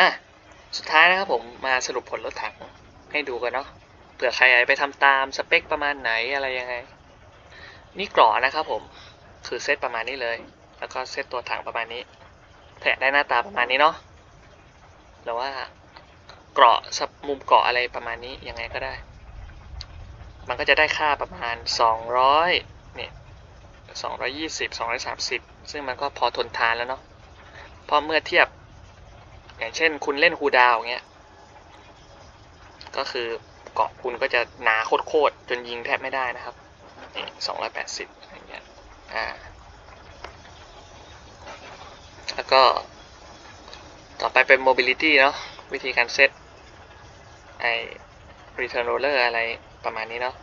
นะสุดท้ายนะครับผมมาสรุปผลรถถังให้ดูกันเนาะเผื่อใครไปทำตามสเปคประมาณไหนอะไรยังไง นี่กรอนะครับผมคือเซตประมาณนี้เลย แล้วก็เซตตัวถังประมาณนี้แผลได้หน้าตาประมาณนี้เนาะหรือว่าเกราะสมุมเกราะอะไรประมาณนี้ยังไงก็ได้ มันก็จะได้ค่าประมาณ 200เนี่ย220 230 ซึ่งมันก็พอทนทานแล้วเนาะเพราะเมื่อเทียบ อย่างเช่นคุณเล่นฮูดาวเงี้ย ก็คือเกาะคุณก็จะหนาโคตรๆจนยิงแทบไม่ได้นะครับนี่สองร้อยแปดสิบอย่างเงี้ย อ่า แล้วก็ต่อไปเป็น mobility เนาะวิธีการเซตไอ return roller อะไรประมาณนี้เนาะ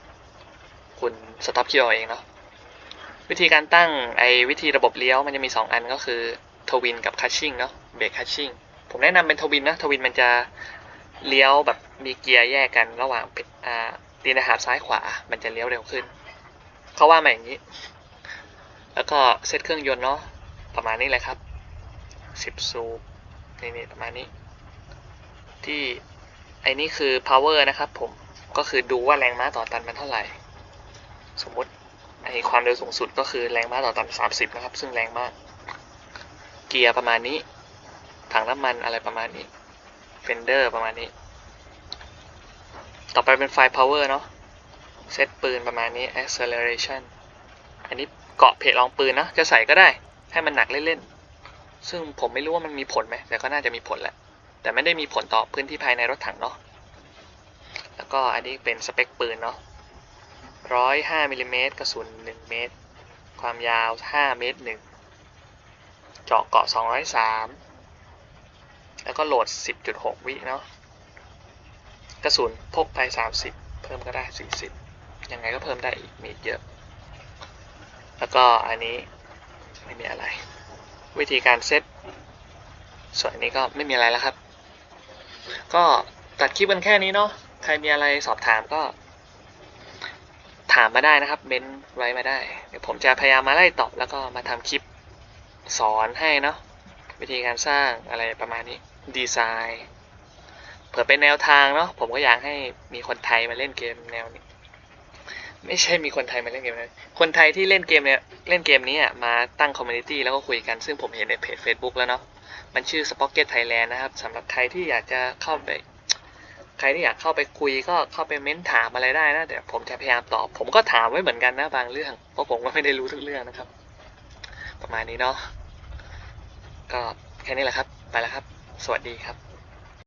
คุณ stop key เอาเองเนาะวิธีการตั้งไอวิธีระบบเลี้ยวมันจะมี 2 อันก็คือทวินกับคัชชิ่งเนาะเบรกคัชชิ่ง ผมแนะนำเป็นทวินนะทวินมันจะเลี้ยวแบบมีเกียร์แยกกันระหว่างเป็นอ่าตีนหาบซ้ายขวา มันจะเลี้ยวเร็วขึ้น เขาว่ามาอย่างนี้ แล้วก็เซตเครื่องยนต์เนาะประมาณนี้เลยครับ10ซูนี่นี่ประมาณนี้ ที่ไอ้นี่คือ power นะครับผมก็คือดูว่าแรงม้าต่อตันมันเท่าไหร่ สมมติไอ้ความเร็วสูงสุดก็คือแรงม้าต่อตัน 30 นะครับ ซึ่งแรงมาก เกียร์ประมาณนี้ ถังน้ำมันอะไรประมาณนี้เฟนเดอร์ประมาณนี้ ต่อไปเป็นไฟ power เนาะเซตปืนประมาณนี้ acceleration อันนี้เกาะเพจรองปืนนะจะใส่ก็ได้ให้มันหนักเล่นๆ ซึ่งผมไม่รู้ว่ามันมีผลไหมแต่ก็น่าจะมีผลแหละ แต่ไม่ได้มีผลต่อพื้นที่ภายในรถถังเนาะแล้วก็อันนี้เป็นสเปคปืนเนาะร้อยห้ามิลลิเมตรกระสุนหนึ่งเมตร ความยาวห้าเมตรหนึ่งเจาะเกาะสองร้อยสาม แล้วก็โหลดสิบจุดหกวิเนาะกระสุนพกไปสามสิบเพิ่มก็ได้สี่สิบยังไงก็เพิ่มได้อีกมีเยอะ แล้วก็อันนี้ไม่มีอะไร วิธีการเซตส่วนอันนี้ก็ไม่มีอะไรแล้วครับ ก็ตัดคลิปกันแค่นี้เนาะใครมีอะไรสอบถามก็ ถามมาได้นะครับเม้นไว้มาได้ เดี๋ยวผมจะพยายามมาไล่ตอบแล้วก็มาทำคลิปสอนให้เนาะวิธีการสร้างอะไรประมาณนี้ ดีไซน์เผื่อเป็นแนวทางเนาะผมก็อยากให้มีคนไทยมาเล่นเกมแนวนี้ ไม่ใช่มีคนไทยมาเล่นเกมนะคนไทยที่เล่นเกมเนี่ยเล่นเกมนี้มาตั้งคอมมูนิตี้แล้วก็คุยกันซึ่งผมเห็นในเพจ Facebook แล้วเนาะมันชื่อ Spocket Thailand นะครับสำหรับใครที่อยากจะเข้าไปใครที่อยากเข้าไปคุยก็เข้าไปเม้นถามอะไรได้นะเดี๋ยวผมจะพยายามตอบผมก็ถามไว้เหมือนกันนะบางเรื่องเพราะผมก็ไม่ได้รู้ทุกเรื่องนะครับ ประมาณนี้เนาะก็แค่นี้แหละครับ ไปแล้วครับ สวัสดีครับ